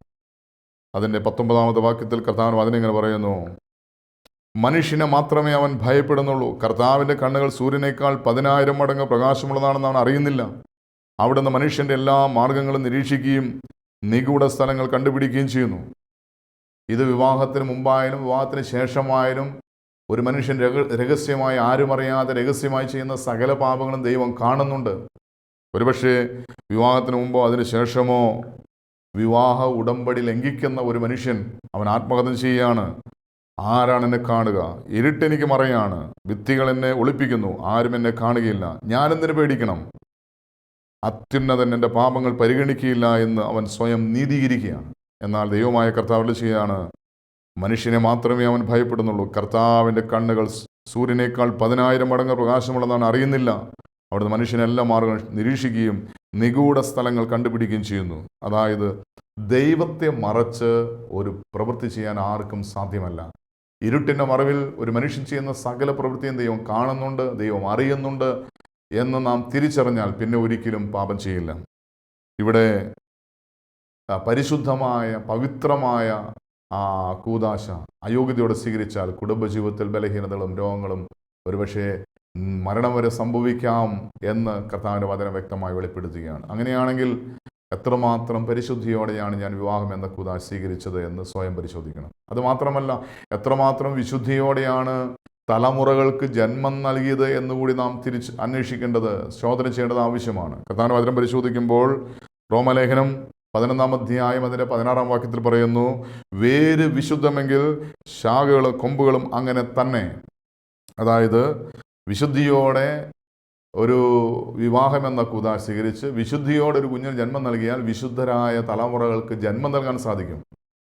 അതിന്റെ പത്തൊമ്പതാമത്തെ വാക്യത്തിൽ കർത്താവിന് വചനം ഇങ്ങനെ പറയുന്നു. മനുഷ്യനെ മാത്രമേ അവൻ ഭയപ്പെടുന്നുള്ളൂ. കർത്താവിന്റെ കണ്ണുകൾ സൂര്യനേക്കാൾ പതിനായിരം മടങ്ങ് പ്രകാശമുള്ളതാണെന്നാണ് അറിയുന്നില്ല. അവിടുന്ന് മനുഷ്യന്റെ എല്ലാ മാർഗങ്ങളും നിരീക്ഷിക്കുകയും നിഗൂഢ സ്ഥലങ്ങൾ കണ്ടുപിടിക്കുകയും ചെയ്യുന്നു. ഇത് വിവാഹത്തിന് മുമ്പായാലും വിവാഹത്തിന് ശേഷമായാലും ഒരു മനുഷ്യൻ രഹ രഹസ്യമായി ആരും അറിയാതെ രഹസ്യമായി ചെയ്യുന്ന സകല പാപങ്ങളും ദൈവം കാണുന്നുണ്ട്. ഒരുപക്ഷെ വിവാഹത്തിന് മുമ്പോ അതിന് ശേഷമോ വിവാഹ ഉടമ്പടി ലംഘിക്കുന്ന ഒരു മനുഷ്യൻ അവൻ ആത്മഹത്യ ചെയ്യുകയാണ്. ആരാണ് എന്നെ കാണുക? ഇരുട്ടെനിക്ക് മറയാണ്. ഭിത്തികൾ എന്നെ ഒളിപ്പിക്കുന്നു. ആരും എന്നെ കാണുകയില്ല. ഞാനെന്തിനു പേടിക്കണം? അത്യുന്നതൻ എന്റെ പാപങ്ങൾ പരിഗണിക്കുകയില്ല എന്ന് അവൻ സ്വയം നീതീകരിക്കുകയാണ്. എന്നാൽ ദൈവമായ കർത്താവിൽ ചെയ്യാണ് മനുഷ്യനെ മാത്രമേ അവൻ ഭയപ്പെടുന്നുള്ളൂ. കർത്താവിന്റെ കണ്ണുകൾ സൂര്യനേക്കാൾ പതിനായിരം മടങ്ങ് പ്രകാശമുള്ളതാണ് അറിയുന്നില്ല. അവിടുന്ന് മനുഷ്യനെല്ലാ മാർഗം നിരീക്ഷിക്കുകയും നിഗൂഢ സ്ഥലങ്ങൾ കണ്ടുപിടിക്കുകയും ചെയ്യുന്നു. അതായത് ദൈവത്തെ മറച്ച് ഒരു പ്രവൃത്തി ചെയ്യാൻ ആർക്കും സാധ്യമല്ല. ഇരുട്ടിന്റെ മറവിൽ ഒരു മനുഷ്യൻ ചെയ്യുന്ന സകല പ്രവൃത്തിയും ദൈവം കാണുന്നുണ്ട് ദൈവം അറിയുന്നുണ്ട് എന്ന് നാം തിരിച്ചറിഞ്ഞാൽ പിന്നെ ഒരിക്കലും പാപം ചെയ്യില്ല. ഇവിടെ പരിശുദ്ധമായ പവിത്രമായ ആ കൂതാശ അയോഗ്യതയോടെ സ്വീകരിച്ചാൽ കുടുംബജീവിതത്തിൽ ബലഹീനതകളും രോഗങ്ങളും ഒരുപക്ഷെ മരണം വരെ സംഭവിക്കാം എന്ന് കർത്താവിന്റെ വചനം വ്യക്തമായി വെളിപ്പെടുത്തുകയാണ്. അങ്ങനെയാണെങ്കിൽ എത്രമാത്രം പരിശുദ്ധിയോടെയാണ് ഞാൻ വിവാഹം എന്ന കൂത സ്വീകരിച്ചത് എന്ന് സ്വയം പരിശോധിക്കണം. അതുമാത്രമല്ല എത്രമാത്രം വിശുദ്ധിയോടെയാണ് തലമുറകൾക്ക് ജന്മം നൽകിയത് എന്നുകൂടി നാം തിരിച്ച് അന്വേഷിക്കേണ്ടത് ശോധന ചെയ്യേണ്ടത് ആവശ്യമാണ്. കർത്താവിന്റെ വചനം പരിശോധിക്കുമ്പോൾ റോമലേഖനം പതിനൊന്നാം അധ്യായം അതിന്റെ പതിനാറാം വാക്യത്തിൽ പറയുന്നു വേര് വിശുദ്ധമെങ്കിൽ ശാഖകളും കൊമ്പുകളും അങ്ങനെ തന്നെ. അതായത് വിശുദ്ധിയോടെ ഒരു വിവാഹമെന്ന കുത സ്വീകരിച്ച് വിശുദ്ധിയോടെ ഒരു കുഞ്ഞിന് ജന്മം നൽകിയാൽ വിശുദ്ധരായ തലമുറകൾക്ക് ജന്മം നൽകാൻ സാധിക്കും.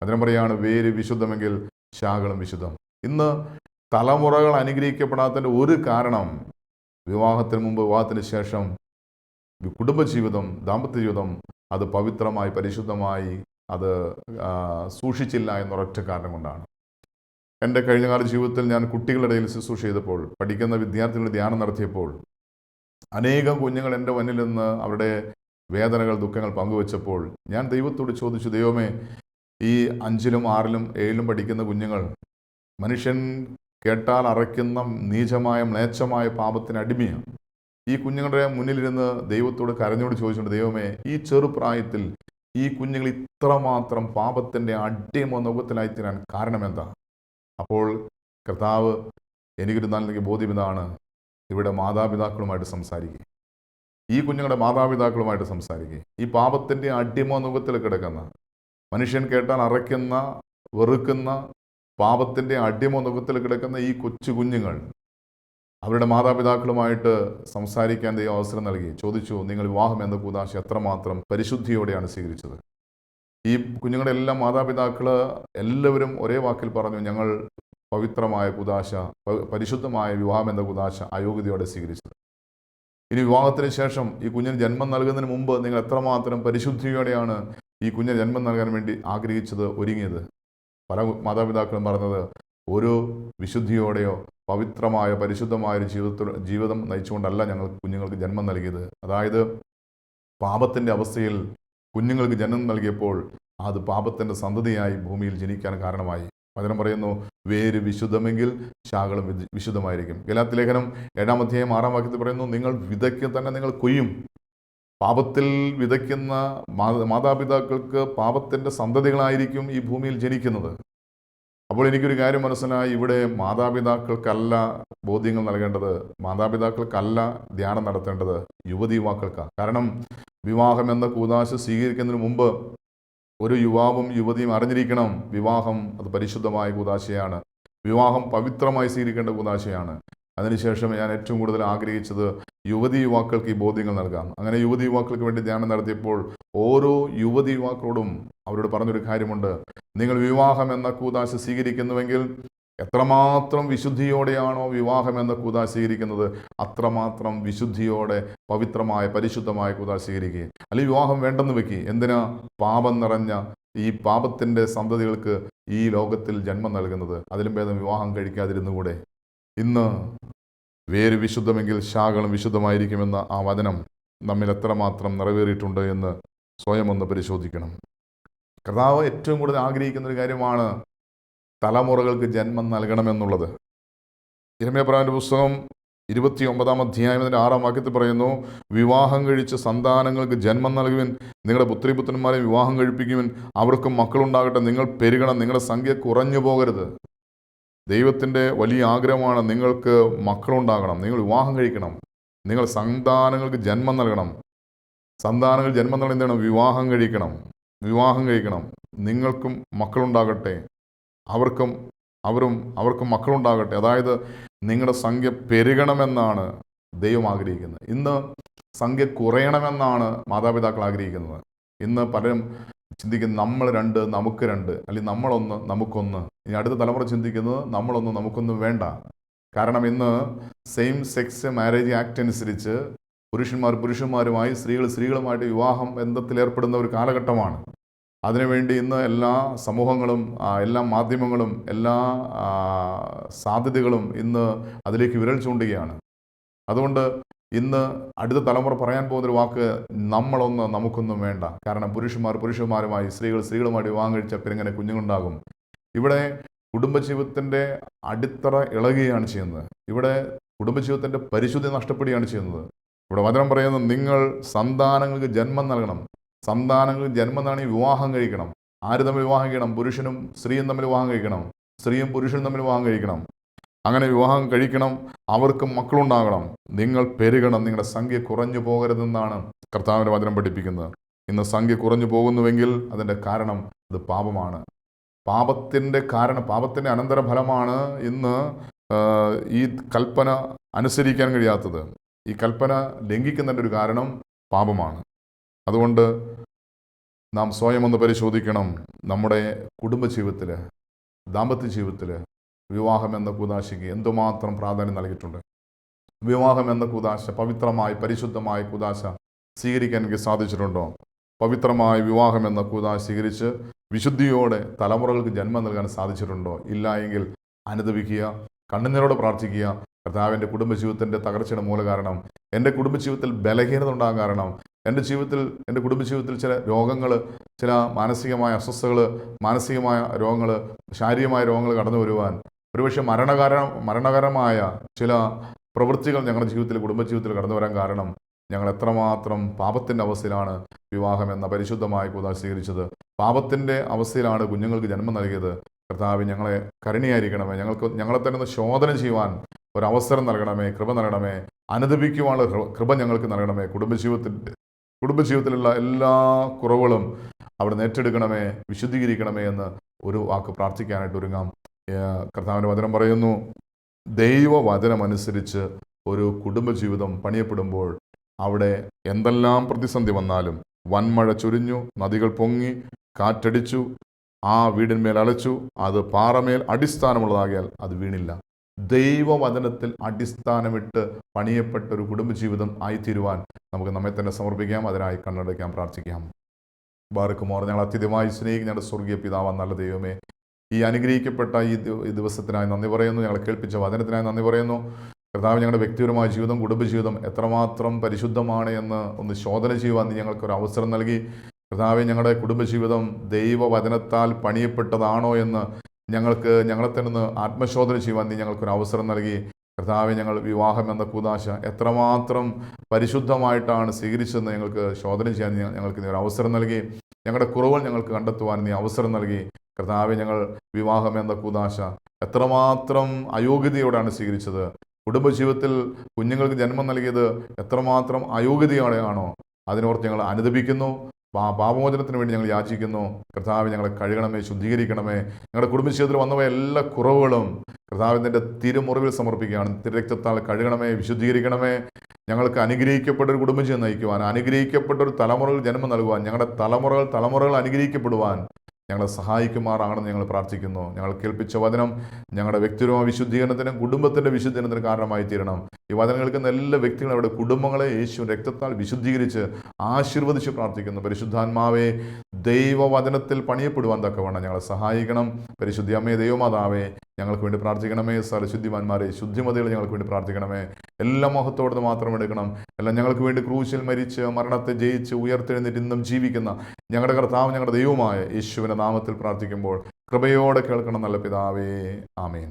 അതിനും പറയാണ് വേര് വിശുദ്ധമെങ്കിൽ ശാഖകളും വിശുദ്ധം. ഇന്ന് തലമുറകൾ അനുഗ്രഹിക്കപ്പെടാത്തതിന്റെ ഒരു കാരണം വിവാഹത്തിന് മുമ്പ് വിവാഹത്തിന് ശേഷം കുടുംബജീവിതം ദാമ്പത്യ ജീവിതം അത് പവിത്രമായി പരിശുദ്ധമായി അത് സൂക്ഷിച്ചില്ല എന്നൊരൊറ്റ കാരണം കൊണ്ടാണ്. എന്റെ കഴിഞ്ഞകാല ജീവിതത്തിൽ ഞാൻ കുട്ടികളുടെ ഇടയിൽ ശുശ്രൂഷ ചെയ്തപ്പോൾ പഠിക്കുന്ന വിദ്യാർത്ഥികളുടെ ധ്യാനം നടത്തിയപ്പോൾ അനേകം കുഞ്ഞുങ്ങൾ എന്റെ മുന്നിൽ നിന്ന് അവരുടെ വേദനകൾ ദുഃഖങ്ങൾ പങ്കുവച്ചപ്പോൾ ഞാൻ ദൈവത്തോട് ചോദിച്ചു ദൈവമേ ഈ അഞ്ചിലും ആറിലും ഏഴിലും പഠിക്കുന്ന കുഞ്ഞുങ്ങൾ മനുഷ്യൻ കേട്ടാൽ അറയ്ക്കുന്ന നീചമായ മ്ലേച്ഛമായ പാപത്തിന് അടിമയാണ് ഈ കുഞ്ഞുങ്ങളുടെ മുന്നിലിരുന്ന് ദൈവത്തോട് കരഞ്ഞോട് ചോദിച്ചിട്ടുണ്ട് ദൈവമേ ഈ ചെറുപ്രായത്തിൽ ഈ കുഞ്ഞുങ്ങൾ ഇത്രമാത്രം പാപത്തിന്റെ അടിമ നുഖത്തിലായി തീരാൻ കാരണമെന്താ അപ്പോൾ കർത്താവ് എനിക്കൊരു നല്ല ബോധ്യം ഇതാണ്. ഇവിടെ മാതാപിതാക്കളുമായിട്ട് സംസാരിക്കുക ഈ കുഞ്ഞുങ്ങളുടെ മാതാപിതാക്കളുമായിട്ട് സംസാരിക്കുക ഈ പാപത്തിന്റെ അടിമോ നുഖത്തിൽ കിടക്കുന്ന മനുഷ്യൻ കേട്ടാൽ അറയ്ക്കുന്ന വെറുക്കുന്ന പാപത്തിന്റെ അടിമോ നുഖത്തിൽ കിടക്കുന്ന ഈ കൊച്ചു കുഞ്ഞുങ്ങൾ അവരുടെ മാതാപിതാക്കളുമായിട്ട് സംസാരിക്കാൻ ദൈവം അവസരം നൽകി. ചോദിച്ചു നിങ്ങൾ വിവാഹം എന്ന കൂതാശ എത്രമാത്രം പരിശുദ്ധിയോടെയാണ് സ്വീകരിച്ചത്? ഈ കുഞ്ഞുങ്ങളുടെ എല്ലാ മാതാപിതാക്കൾ എല്ലാവരും ഒരേ വാക്കിൽ പറഞ്ഞു ഞങ്ങൾ പവിത്രമായ കുതാശ പരിശുദ്ധമായ വിവാഹം എന്ന കുതാശ അയോഗ്യതയോടെ സ്വീകരിച്ചത്. ഇനി വിവാഹത്തിന് ശേഷം ഈ കുഞ്ഞിന് ജന്മം നൽകുന്നതിന് മുമ്പ് നിങ്ങൾ എത്രമാത്രം പരിശുദ്ധിയോടെയാണ് ഈ കുഞ്ഞിന് ജന്മം നൽകാൻ വേണ്ടി ആഗ്രഹിച്ചത് ഒരുങ്ങിയത്? പല മാതാപിതാക്കളും പറഞ്ഞത് ഒരു വിശുദ്ധിയോടെയോ പവിത്രമായ പരിശുദ്ധമായ ഒരു ജീവിതത്തിൽ ജീവിതം നയിച്ചുകൊണ്ടല്ല ഞങ്ങൾ കുഞ്ഞുങ്ങൾക്ക് ജന്മം നൽകിയത്. അതായത് പാപത്തിന്റെ അവസ്ഥയിൽ കുഞ്ഞുങ്ങൾക്ക് ജന്മം നൽകിയപ്പോൾ അത് പാപത്തിന്റെ സന്തതിയായി ഭൂമിയിൽ ജനിക്കാൻ കാരണമായി. വചനം പറയുന്നു വേര് വിശുദ്ധമെങ്കിൽ ശാഖകളും വിശുദ്ധമായിരിക്കും. ഗലാത്തി ലേഖനം ഏഴാം അധ്യായം ആറാം വാക്യത്തിൽ പറയുന്നു നിങ്ങൾ വിതയ്ക്ക് തന്നെ നിങ്ങൾ കൊയ്യും. പാപത്തിൽ വിതയ്ക്കുന്ന മാതാപിതാക്കൾക്ക് പാപത്തിന്റെ സന്തതികളായിരിക്കും ഈ ഭൂമിയിൽ ജനിക്കുന്നത്. അപ്പോൾ എനിക്കൊരു കാര്യം മനസ്സിലായി ഇവിടെ മാതാപിതാക്കൾക്കല്ല ബോധ്യങ്ങൾ നൽകേണ്ടത് മാതാപിതാക്കൾക്കല്ല ധ്യാനം നടത്തേണ്ടത് യുവതി യുവാക്കൾക്കാണ് കാരണം വിവാഹം എന്ന കൂതാശ സ്വീകരിക്കുന്നതിന് മുമ്പ് ഒരു യുവാവും യുവതിയും അറിഞ്ഞിരിക്കണം. വിവാഹം അത് പരിശുദ്ധമായ കൂതാശയാണ്. വിവാഹം പവിത്രമായി സ്വീകരിക്കേണ്ട കൂതാശയാണ്. അതിനുശേഷം ഞാൻ ഏറ്റവും കൂടുതൽ ആഗ്രഹിച്ചത് യുവതി യുവാക്കൾക്ക് ഈ ബോധ്യങ്ങൾ നൽകാം അങ്ങനെ യുവതി യുവാക്കൾക്ക് വേണ്ടി ധ്യാനം നടത്തിയപ്പോൾ ഓരോ യുവതി യുവാക്കളോടും അവരോട് പറഞ്ഞൊരു കാര്യമുണ്ട്. നിങ്ങൾ വിവാഹം എന്ന കൂതാശ സ്വീകരിക്കുന്നുവെങ്കിൽ എത്രമാത്രം വിശുദ്ധിയോടെയാണോ വിവാഹം എന്ന കൂത സ്വീകരിക്കുന്നത് അത്രമാത്രം വിശുദ്ധിയോടെ പവിത്രമായ പരിശുദ്ധമായ കൂത സ്വീകരിക്കുക അല്ലെങ്കിൽ വിവാഹം വേണ്ടെന്ന് വെക്കുക എന്തിനാ? പാപം നിറഞ്ഞ ഈ പാപത്തിന്റെ സന്തതികൾക്ക് ഈ ലോകത്തിൽ ജന്മം നൽകുന്നത്. അതിലും ഭേദം വിവാഹം കഴിക്കാതിരുന്നുകൂടെ ഇന്ന് വേര് വിശുദ്ധമെങ്കിൽ ശാഖകളും വിശുദ്ധമായിരിക്കുമെന്ന ആ വചനം നമ്മിൽ എത്രമാത്രം നിറവേറിയിട്ടുണ്ട് എന്ന് സ്വയം ഒന്ന് പരിശോധിക്കണം. കർത്താവ് ഏറ്റവും കൂടുതൽ ആഗ്രഹിക്കുന്ന ഒരു കാര്യമാണ് തലമുറകൾക്ക് ജന്മം നൽകണമെന്നുള്ളത്. ഇരമയപ്രാവിന്റെ പുസ്തകം ഇരുപത്തി ഒമ്പതാം അധ്യായം അതിന്റെ ആറാം വാക്യത്തിൽ പറയുന്നു വിവാഹം കഴിച്ച് സന്താനങ്ങൾക്ക് ജന്മം നൽകുവിൻ നിങ്ങളുടെ പുത്രിപുത്രന്മാരെ വിവാഹം കഴിപ്പിക്കുവിൻ അവർക്ക് മക്കളുണ്ടാകട്ടെ നിങ്ങൾ പെരുകണം നിങ്ങളുടെ സംഖ്യ കുറഞ്ഞു പോകരുത്. ദൈവത്തിന്റെ വലിയ ആഗ്രഹമാണ് നിങ്ങൾക്ക് മക്കളുണ്ടാകണം നിങ്ങൾ വിവാഹം കഴിക്കണം നിങ്ങൾ സന്താനങ്ങൾക്ക് ജന്മം നൽകണം. സന്താനങ്ങൾ ജന്മം നൽകണം എന്താണ്? വിവാഹം കഴിക്കണം വിവാഹം കഴിക്കണം നിങ്ങൾക്കും മക്കളുണ്ടാകട്ടെ. അവർക്കും അവരും അവർക്കും മക്കളുണ്ടാകട്ടെ. അതായത് നിങ്ങളുടെ സംഖ്യ പെരുകണമെന്നാണ് ദൈവം ആഗ്രഹിക്കുന്നത്. ഇന്ന് സംഖ്യ കുറയണമെന്നാണ് മാതാപിതാക്കൾ ആഗ്രഹിക്കുന്നത്. ഇന്ന് പലരും ചിന്തിക്കുന്നത് നമ്മൾ രണ്ട് നമുക്ക് രണ്ട് അല്ലെങ്കിൽ നമ്മളൊന്ന് നമുക്കൊന്ന്. ഇനി അടുത്ത തലമുറ ചിന്തിക്കുന്നത് നമ്മളൊന്ന് നമുക്കൊന്നും വേണ്ട. കാരണം ഇന്ന് സെയിം സെക്സ് മാരേജ് ആക്ട് അനുസരിച്ച് പുരുഷന്മാർ പുരുഷന്മാരുമായി സ്ത്രീകൾ സ്ത്രീകളുമായിട്ട് വിവാഹം ബന്ധത്തിലേർപ്പെടുന്ന ഒരു കാലഘട്ടമാണ്. അതിനുവേണ്ടി ഇന്ന് എല്ലാ സമൂഹങ്ങളും എല്ലാ മാധ്യമങ്ങളും എല്ലാ സാധ്യതകളും ഇന്ന് അതിലേക്ക് വിരൽ ചൂണ്ടുകയാണ്. അതുകൊണ്ട് ഇന്ന് അടുത്ത തലമുറ പറയാൻ പോകുന്നൊരു വാക്ക് നമ്മളൊന്ന് നമുക്കൊന്നും വേണ്ട. കാരണം പുരുഷന്മാർ പുരുഷന്മാരുമായി സ്ത്രീകൾ സ്ത്രീകളുമായിട്ട് വിവാഹം കഴിച്ച പിരിങ്ങനെ കുഞ്ഞുങ്ങളുണ്ടാകും. ഇവിടെ കുടുംബജീവിതത്തിന്റെ അടിത്തറ ഇളകുകയാണ് ചെയ്യുന്നത്. ഇവിടെ കുടുംബജീവിതത്തിന്റെ പരിശുദ്ധി നഷ്ടപ്പെടുകയാണ് ചെയ്യുന്നത്. ഇവിടെ വചനം പറയുന്നത് നിങ്ങൾ സന്താനങ്ങൾക്ക് ജന്മം നൽകണം. സന്താനങ്ങൾക്ക് ജന്മം നൽകണമെങ്കിൽ വിവാഹം കഴിക്കണം. ആര് തമ്മിൽ വിവാഹം കഴിക്കണം? പുരുഷനും സ്ത്രീയും തമ്മിൽ വിവാഹം കഴിക്കണം. സ്ത്രീയും പുരുഷനും തമ്മിൽ വിവാഹം കഴിക്കണം. അങ്ങനെ വിവാഹം കഴിക്കണം. അവർക്ക് മക്കളുണ്ടാകണം. നിങ്ങൾ പെരുകണം. നിങ്ങളുടെ സംഖ്യ കുറഞ്ഞു പോകരുതെന്നാണ് കർത്താവിന്റെ വചനം പഠിപ്പിക്കുന്നത്. ഇന്ന് സംഖ്യ കുറഞ്ഞു പോകുന്നുവെങ്കിൽ അതിന്റെ കാരണം അത് പാപമാണ്. പാപത്തിന്റെ കാരണം പാപത്തിന്റെ അനന്തരഫലമാണ് ഇന്ന് ഈ കൽപ്പന അനുസരിക്കാൻ കഴിയാത്തത്. ഈ കൽപ്പന ലംഘിക്കുന്നതിന്റെ ഒരു കാരണം പാപമാണ്. അതുകൊണ്ട് നാം സ്വയം ഒന്ന് പരിശോധിക്കണം നമ്മുടെ കുടുംബജീവിതത്തിൽ ദാമ്പത്യ ജീവിതത്തിൽ വിവാഹം എന്ന കൂതാശയ്ക്ക് എന്തുമാത്രം പ്രാധാന്യം നൽകിയിട്ടുണ്ട്? വിവാഹം എന്ന കൂതാശ പവിത്രമായി പരിശുദ്ധമായ കൂതാശ സ്വീകരിക്കാൻ എനിക്ക് സാധിച്ചിട്ടുണ്ടോ? പവിത്രമായ വിവാഹം എന്ന കൂതാശ സ്വീകരിച്ച് വിശുദ്ധിയോടെ തലമുറകൾക്ക് ജന്മം നൽകാൻ സാധിച്ചിട്ടുണ്ടോ? ഇല്ല എങ്കിൽ അനുദപിക്കുക കണ്ണുനീരോട് പ്രാർത്ഥിക്കുക. കർത്താവിന്റെ കുടുംബജീവിതത്തിന്റെ തകർച്ചയുടെ മൂല കാരണം എന്റെ കുടുംബജീവിതത്തിൽ ബലഹീനത ഉണ്ടാകാൻ കാരണം എന്റെ ജീവിതത്തിൽ എന്റെ കുടുംബജീവിതത്തിൽ ചില രോഗങ്ങൾ ചില മാനസികമായ അസ്വസ്ഥകൾ മാനസികമായ രോഗങ്ങൾ ശാരീരികമായ രോഗങ്ങൾ കടന്നു വരുവാൻ ഒരുപക്ഷെ മരണകാരണം മരണകരമായ ചില പ്രവൃത്തികൾ ഞങ്ങളുടെ ജീവിതത്തിൽ കുടുംബജീവിതത്തിൽ കടന്നു വരാൻ കാരണം ഞങ്ങൾ എത്രമാത്രം പാപത്തിന്റെ അവസ്ഥയിലാണ് വിവാഹം എന്ന പരിശുദ്ധമായ കൂതാ സ്വീകരിച്ചത്. പാപത്തിന്റെ അവസ്ഥയിലാണ് കുഞ്ഞുങ്ങൾക്ക് ജന്മം നൽകിയത്. കർത്താവ് ഞങ്ങളെ കരുണയായിരിക്കണമേ. ഞങ്ങൾക്ക് ഞങ്ങളെ തന്നെ ഒന്ന് ശോധന ചെയ്യുവാൻ ഒരവസരം നൽകണമേ കൃപ നൽകണമേ. അനുദപിക്കുവാനുള്ള കൃപ ഞങ്ങൾക്ക് നൽകണമേ. കുടുംബജീവിതത്തിന്റെ കുടുംബജീവിതത്തിലുള്ള എല്ലാ കുറവുകളും അവിടെ നേറ്റെടുക്കണമേ വിശുദ്ധീകരിക്കണമേ എന്ന് ഒരു വാക്ക് പ്രാർത്ഥിക്കാനായിട്ട് ഒരുങ്ങാം. കർത്താവിന്റെ വചനം പറയുന്നു ദൈവവചനമനുസരിച്ച് ഒരു കുടുംബജീവിതം പണിയപ്പെടുമ്പോൾ അവിടെ എന്തെല്ലാം പ്രതിസന്ധി വന്നാലും വൻമഴ ചൊരിഞ്ഞു നദികൾ പൊങ്ങി കാറ്റടിച്ചു ആ വീടിന്മേൽ അലച്ചു അത് പാറമേൽ അടിസ്ഥാനമുള്ളതാകിയാൽ അത് വീണില്ല. ദൈവവചനത്തിൽ അടിസ്ഥാനമിട്ട് പണിയപ്പെട്ട ഒരു കുടുംബജീവിതം ആയിത്തീരുവാൻ നമുക്ക് നമ്മെ തന്നെ സമർപ്പിക്കാം അതിനായി കണ്ണടയ്ക്കാൻ പ്രാർത്ഥിക്കാം. ബാറക്കുമോർ ഞങ്ങൾ അത്യധികമായി സ്നേഹിക്കും ഞങ്ങളുടെ സ്വർഗീയ പിതാവാൻ നല്ല ദൈവമേ ഈ അനുഗ്രഹിക്കപ്പെട്ട ഈ ദിവസത്തിനായി നന്ദി പറയുന്നു. ഞങ്ങൾ കേൾപ്പിച്ച വചനത്തിനായി നന്ദി പറയുന്നു. കർത്താവ് ഞങ്ങളുടെ വ്യക്തിപരമായ ജീവിതം കുടുംബജീവിതം എത്രമാത്രം പരിശുദ്ധമാണ് എന്ന് ഒന്ന് ശോധന ചെയ്യുവാൻ നീ ഞങ്ങൾക്കൊരു അവസരം നൽകി. കർത്താവ് ഞങ്ങളുടെ കുടുംബജീവിതം ദൈവവചനത്താൽ പണിയപ്പെട്ടതാണോ എന്ന് ഞങ്ങൾക്ക് ഞങ്ങളെ തന്നെ ഒന്ന് ആത്മശോധന ചെയ്യുവാൻ നീ ഞങ്ങൾക്കൊരു അവസരം നൽകി. കർത്താവെ ഞങ്ങൾ വിവാഹം എന്ന കൂതാശ എത്രമാത്രം പരിശുദ്ധമായിട്ടാണ് സ്വീകരിച്ചതെന്ന് ഞങ്ങൾക്ക് ശോധന ചെയ്യാൻ ഞങ്ങൾക്ക് നീ ഒരു അവസരം നൽകി. ഞങ്ങളുടെ കുറവുകൾ ഞങ്ങൾക്ക് കണ്ടെത്തുവാൻ നീ അവസരം നൽകി. കർത്താവെ ഞങ്ങൾ വിവാഹം എന്ന കൂതാശ എത്രമാത്രം അയോഗ്യതയോടാണ് സ്വീകരിച്ചത്. കുടുംബജീവിതത്തിൽ കുഞ്ഞുങ്ങൾക്ക് ജന്മം നൽകിയത് എത്രമാത്രം അയോഗ്യതയോടെയാണോ. അതിനോർത്ത് ഞങ്ങൾ അനുദപിക്കുന്നു. പാപമോചനത്തിന് വേണ്ടി ഞങ്ങൾ യാചിക്കുന്നു. കർത്താവ് ഞങ്ങളെ കഴുകണമേ ശുദ്ധീകരിക്കണമേ. ഞങ്ങളുടെ കുടുംബജീവിതത്തിൽ വന്നവ എല്ലാ കുറവുകളും കർത്താവിന്റെ തിരുമുറിവിൽ സമർപ്പിക്കുകയാണ്. തിരക്തത്താൽ കഴുകണമേ വിശുദ്ധീകരിക്കണമേ. ഞങ്ങൾക്ക് അനുഗ്രഹിക്കപ്പെട്ട ഒരു കുടുംബജീവിതം നയിക്കുവാൻ അനുഗ്രഹിക്കപ്പെട്ട ഒരു തലമുറകൾ ജന്മം നൽകുവാൻ ഞങ്ങളുടെ തലമുറകൾ തലമുറകൾ അനുഗ്രഹിക്കപ്പെടുവാൻ ഞങ്ങളെ സഹായിക്കുമാറാണെന്ന് ഞങ്ങൾ പ്രാർത്ഥിക്കുന്നു. ഞങ്ങൾ കേൾപ്പിച്ച വചനം ഞങ്ങളുടെ വ്യക്തിപരമായ വിശുദ്ധീകരണത്തിനും കുടുംബത്തിന്റെ വിശുദ്ധീകരണത്തിനും കാരണമായി തീരണം ഈ വചനം കേൾക്കുന്ന എല്ലാ വ്യക്തികളും അവരുടെ കുടുംബങ്ങളെ യേശു രക്തത്താൽ വിശുദ്ധീകരിച്ച് ആശീർവദിച്ച് പ്രാർത്ഥിക്കുന്നു. പരിശുദ്ധാത്മാവെ ദൈവവചനത്തിൽ പണിയപ്പെടുവാൻ തക്കവണ്ണം ഞങ്ങളെ സഹായിക്കണം. പരിശുദ്ധി അമ്മേ ദൈവമാതാവേ ഞങ്ങൾക്ക് വേണ്ടി പ്രാർത്ഥിക്കണമേ. സർശുദ്ധിമാന്മാരെ ശുദ്ധിമതികൾ ഞങ്ങൾക്ക് വേണ്ടി പ്രാർത്ഥിക്കണമേ. എല്ലാ മഹത്വത്തോടെ മാത്രം എടുക്കണം. എല്ലാം ഞങ്ങൾക്ക് വേണ്ടി ക്രൂശിൽ മരിച്ച് മരണത്തെ ജയിച്ച് ഉയർത്തെഴുന്നേറ്റ് ഇന്നും ജീവിക്കുന്ന ഞങ്ങളുടെ കർത്താവ് ഞങ്ങളുടെ ദൈവമായ യേശുവിന്റെ നാമത്തിൽ പ്രാർത്ഥിക്കുമ്പോൾ കൃപയോടെ കേൾക്കണം നല്ല പിതാവേ. ആമേൻ.